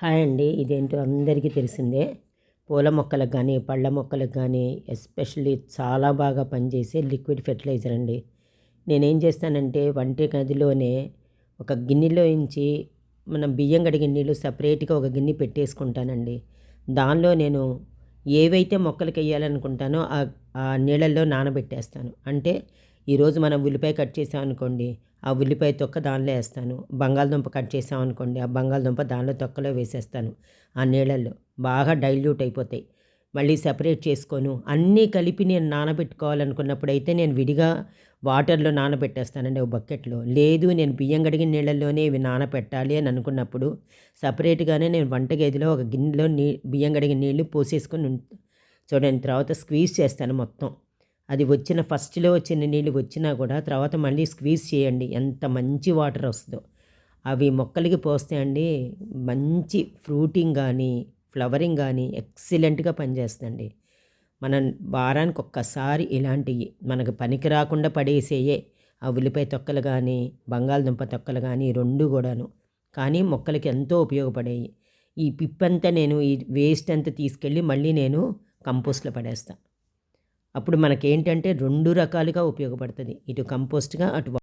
Hi అండి. ఇదేంటో అందరికీ తెలిసిందే. పూల మొక్కలకు కానీ పళ్ళ మొక్కలకు కానీ ఎస్పెషల్లీ చాలా బాగా పనిచేసే లిక్విడ్ ఫెర్టిలైజర్ అండి. నేనేం చేస్తానంటే వంట గదిలోనే ఒక గిన్నెలో ఉంచి మనం బియ్యం కడిగిన నీళ్ళు సపరేట్గా ఒక గిన్నె పెట్టేసుకుంటానండి. దానిలో నేను ఏవైతే మొక్కలకి వేయాలనుకుంటానో ఆ ఆ నీళ్ళల్లో నానబెట్టేస్తాను. అంటే ఈరోజు మనం ఉల్లిపాయ కట్ చేసాం అనుకోండి ఆ ఉల్లిపాయ తొక్క దానిలో వేస్తాను. బంగాళదుంప కట్ చేసాం అనుకోండి ఆ బంగాళదుంప దానిలో తొక్కలో వేసేస్తాను ఆ నీళ్ళల్లో. బాగా డైల్యూట్ అయిపోతాయి. మళ్ళీ సెపరేట్ చేసుకోను. అన్నీ కలిపి నేను నానబెట్టుకోవాలనుకున్నప్పుడు అయితే నేను విడిగా వాటర్లో నానబెట్టేస్తానండి ఒక బకెట్లో. లేదు నేను బియ్యం కడిగిన నీళ్ళల్లోనే ఇవి నానబెట్టాలి అని అనుకున్నప్పుడు సపరేట్గానే నేను వంటగదిలో ఒక గిన్నెలో నీ బియ్యం కడిగిన నీళ్ళు పోసేసుకొని చూడండి తర్వాత స్క్వీజ్ చేస్తాను మొత్తం. అది వచ్చిన ఫస్ట్లో వచ్చిన నీళ్ళు వచ్చినా కూడా తర్వాత మళ్ళీ స్క్వీజ్ చేయండి. ఎంత మంచి వాటర్ వస్తుందో. అవి మొక్కలకి పోస్తే అండి మంచి ఫ్రూటింగ్ కానీ ఫ్లవరింగ్ కానీ ఎక్సలెంట్గా పనిచేస్తుందండి. మనం వారానికి ఒక్కసారి ఇలాంటివి మనకు పనికి రాకుండా పడేసేయే ఆ ఉల్లిపాయ తొక్కలు కానీ బంగాళదుంప తొక్కలు కానీ రెండు కూడాను. కానీ మొక్కలకి ఎంతో ఉపయోగపడేవి ఈ పిప్పంతా నేను ఈ వేస్ట్ అంతా తీసుకెళ్ళి మళ్ళీ నేను కంపోస్ట్లో పడేస్తాను అప్పుడు మనకేంటంటే రెండు రకాలుగా ఉపయోగపడుతుంది. ఇటు కంపోస్ట్గా అటు